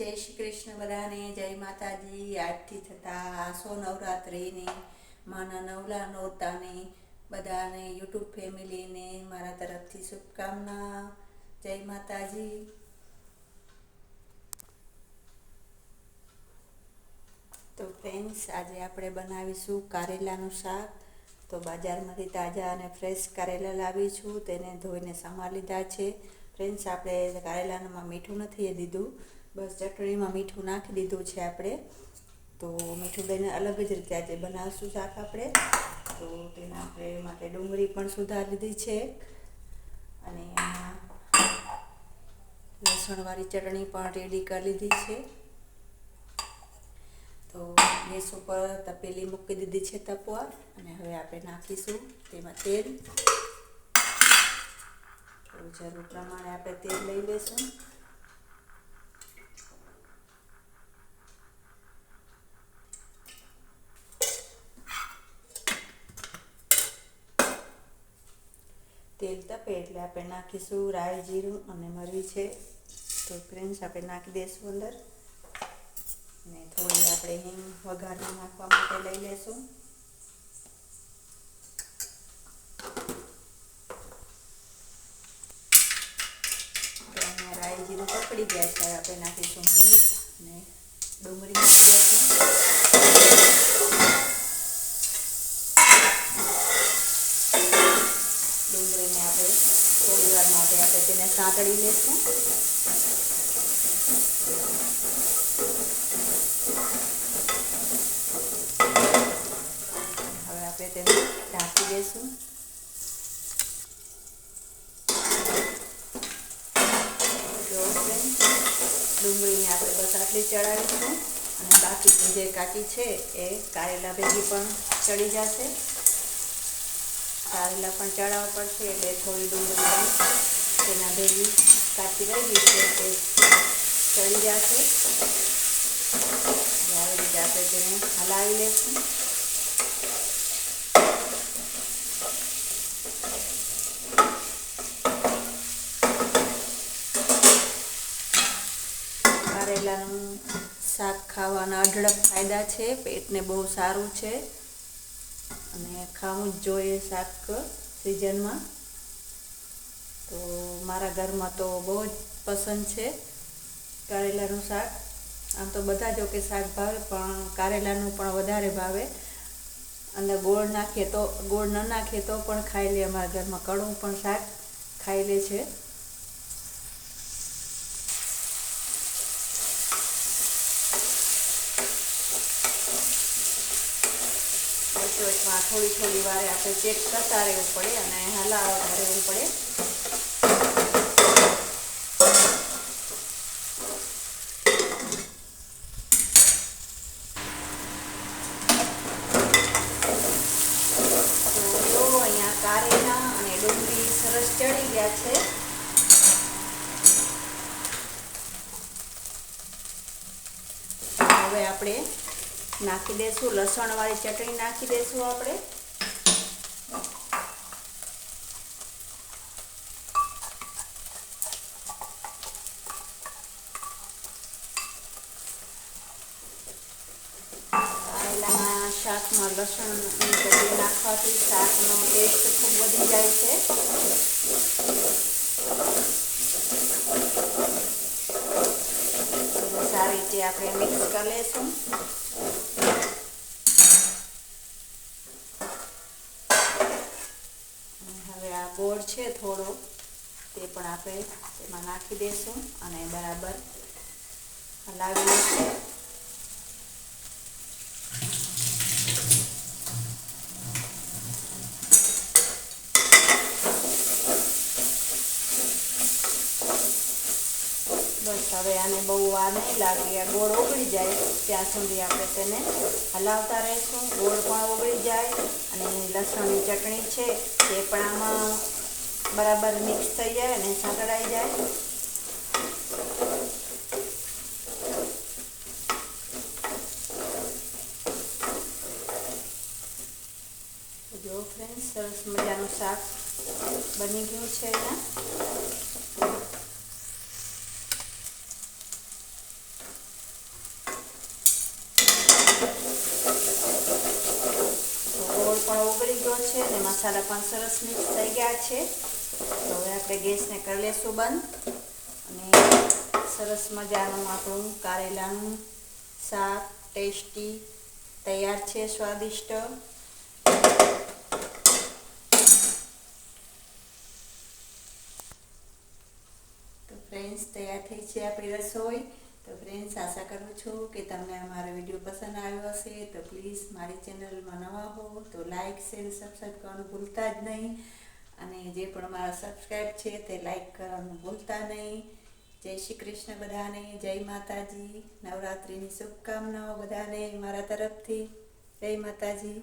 જય શ્રી કૃષ્ણ બધાને, જય માતાજી, આજથી થતા આસો નવરાત્રિની માના નવલા નોરતાની બધાને, યુટ્યુબ ફેમિલીને, મારા તરફથી શુભકામના. જય માતાજી. તો ફ્રેન્ડ્સ આજે આપણે બનાવીશું કારેલાનું શાક. તો બજારમાંથી તાજા અને ફ્રેશ કારેલા લાવી છું તેને ધોઈને સમાર લીધા છે. ફ્રેન્ડ્સ આપણે કારેલામાં મીઠું નથી દીધું. બસ ચટણીમાં મીઠું નાખી દીધું છે આપણે. તો મીઠું દઈને અલગ જ રીતે આજે બનાવશું શાક આપણે. તો તેના આપણે માટે ડુંગળી પણ સુધારી લીધી છે. અને એમાં લસણવાળી ચટણી પણ રેડી કરી લીધી છે. તો ગેસ ઉપર તપેલી મૂકી દીધી છે તપવા. અને હવે આપણે નાખીશું તેમાં તેલ. જરૂર પ્રમાણે આપણે તેલ લઈ લઈશું તેલ તપે એટલે આપણે નાખીશું રાઈ જીરું અને મરવી છે. તો ફ્રેન્ડ્સ આપણે નાખી દઈશું અંદર. અને થોડી આપણે હિંગ વઘારમાં નાખવા માટે લઈ લઈશું રાઈ જીરું પકડી ગયા છે. આપણે નાખીશું હિંગ અને ડુંગળી. નાખી દઈશું ડુંગળીને આપણે થોડી વાર માટે આપણે તેને સાંતળી લઈશું હવે આપણે તેને ઢાંકી દઈશું ડુંગળીને આપણે બસ આટલી ચડાવીશું. અને બાકી જે કાચી છે એ કારેલા ભેગી પણ ચડી જશે. કારેલા પણ ચડાવવા પડશે, એટલે થોડી ડુંગળી પણ તેના ભેગી કાચી રહી ગઈ છે તે ચડી જશે. આવી રીતે આપણે તેને હલાવી લેશું. કારેલાનું શાક ખાવાના અઢળક ફાયદા છે, પેટને બહુ સારું છે. અને ખાવું જ જોઈએ શાક સિઝનમાં. તો મારા ઘરમાં તો બહુ જ પસંદ છે કારેલાનું શાક. આમ તો બધા જો કે શાક ભાવે, પણ કારેલાનું પણ વધારે ભાવે. અંદર ગોળ નાખીએ તો, ગોળ ન નાખીએ તો પણ ખાઈ લે અમારા ઘરમાં. કડવું પણ શાક ખાઈ લે છે. વચ્ચે થોડી થોડી વારે આપણે ચેક કરતા રહેવું પડે અને હલાવતા રહેવું પડે. સરસ ચડી ગયા છે. હવે આપણે નાખી દઈશું લસણવાળી ચટણી નાખી દઈશું આપણે. કારેલાના શાકમાં લસણની ચટણી નાખવાથી શાકનો ટેસ્ટ ખૂબ વધી જાય છે. સારી રીતે આપણે મિક્સ કરી લઈશું હવે આ ગોળ છે થોડો, તે પણ આપણે તેમાં નાખી દઈશું અને બરાબર હલાવી લઈશું બસ હવે આને બહુ વાર નહીં લાગે, આ ગોળ ઓગળી જાય, ત્યાં સુધી આપણે તેને હલાવતા રહીશું. ગોળ પણ ઓગળી જાય અને લસણની ચટણી છે તે પણ આમાં બરાબર મિક્સ થઈ જાય અને સાંકળ જાય. જો ફ્રેન્ડ સરસ મજાનું શાક બની ગયું છે અહીંયા. પણ ઓગળી ગયો છે અને મસાલા પણ સરસ મિક્સ થઈ ગયા છે. તો હવે આપણે ગેસને કરી લેશું બંધ. અને સરસ મજાનું આપણું કારેલાનું શાક ટેસ્ટી, તૈયાર છે, સ્વાદિષ્ટ. તો ફ્રેન્ડ્સ, તૈયાર થઈ છે આપણી રસોઈ. તો ફ્રેન્ડ્સ, આશા કરું છું કે તમને અમારો વીડિયો પસંદ આવ્યો હશે. તો પ્લીઝ મારી ચેનલમાં નવા હો તો લાઇક શેર, સબસ્ક્રાઈબ કરવાનું ભૂલતા જ નહીં. અને જે પણ મારા સબસ્ક્રાઈબ છે તે લાઇક કરવાનું ભૂલતા નહીં. જય શ્રી કૃષ્ણ બધાને, જય માતાજી. નવરાત્રિની શુભકામનાઓ બધાને મારા તરફથી. જય માતાજી.